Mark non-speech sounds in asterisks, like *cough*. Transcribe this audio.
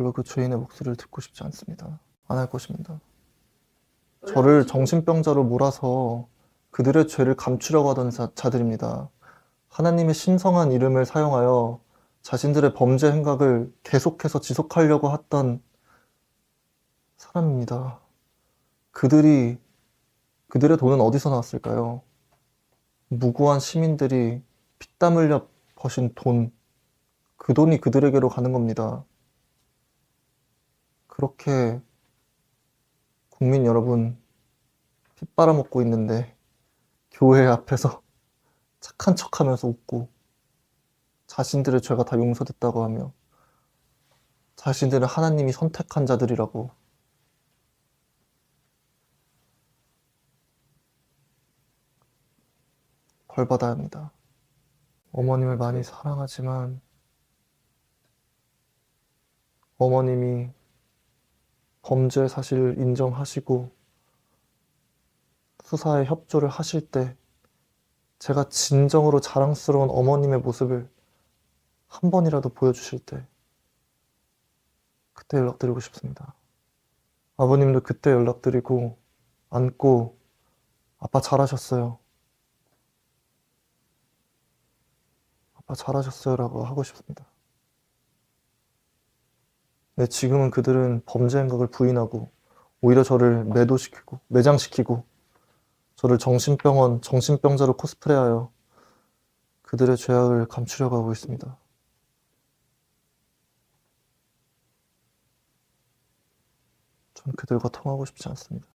별로 그 죄인의 목소리를 듣고 싶지 않습니다. 안 할 것입니다. 저를 정신병자로 몰아서 그들의 죄를 감추려고 하던 자, 자들입니다. 하나님의 신성한 이름을 사용하여 자신들의 범죄 행각을 계속해서 지속하려고 했던 사람입니다. 그들이, 그들의 돈은 어디서 나왔을까요? 무고한 시민들이 피땀 흘려 버신 돈, 그 돈이 그들에게로 가는 겁니다. 그렇게 국민 여러분 피 빨아먹고 있는데 교회 앞에서 *laughs* 착한 척 하면서 웃고 자신들의 죄가 다 용서됐다고 하며 자신들은 하나님이 선택한 자들이라고 벌 받아야 합니다. 어머님을 많이 사랑하지만 어머님이 범죄 사실을 인정하시고 수사에 협조를 하실 때 제가 진정으로 자랑스러운 어머님의 모습을 한 번이라도 보여주실 때 그때 연락드리고 싶습니다. 아버님도 그때 연락드리고 안고 아빠 잘하셨어요. 아빠 잘하셨어요라고 하고 싶습니다. 네, 지금은 그들은 범죄 행각을 부인하고 오히려 저를 매도시키고 매장시키고 저를 정신병원, 정신병자로 코스프레하여 그들의 죄악을 감추려고 하고 있습니다. 전 그들과 통하고 싶지 않습니다.